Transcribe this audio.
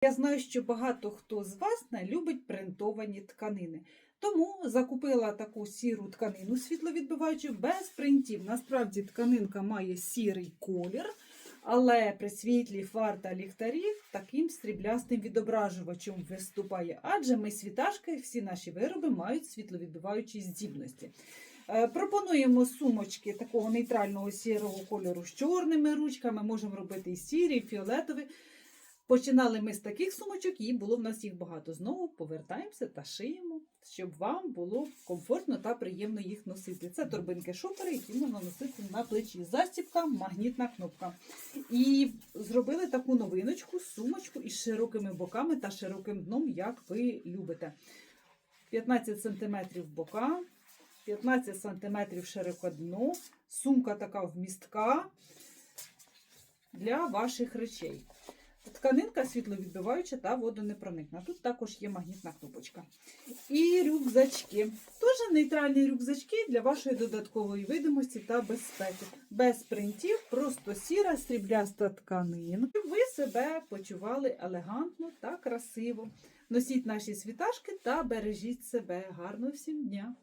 Я знаю, що багато хто з вас не любить принтовані тканини. Тому закупила таку сіру тканину світловідбиваючу без принтів. Насправді тканинка має сірий колір, але при світлі фар та ліхтарів таким стріблястим відображувачем виступає. Адже ми світашки, всі наші вироби мають світловідбиваючі здібності. Е, Пропонуємо сумочки такого нейтрального сірого кольору з чорними ручками. Можемо робити і сірі, і фіолетові. Починали ми з таких сумочок, і було в нас їх багато. Знову повертаємося та шиємо, щоб вам було комфортно та приємно їх носити. Це торбинки шопери, які можна носити на плечі. Застібка, магнітна кнопка. І зробили таку новиночку, сумочку із широкими боками та широким дном, як ви любите. 15 см бока, 15 см широкодно, сумка така вмістка для ваших речей. Тканинка світловідбиваюча та водонепроникна. Тут також є магнітна кнопочка. І рюкзачки. Теж нейтральні рюкзачки для вашої додаткової видимості та безпеки. Без принтів, просто сіра срібляста тканина. Ви себе почували елегантно та красиво. Носіть наші світашки та бережіть себе. Гарного всім дня!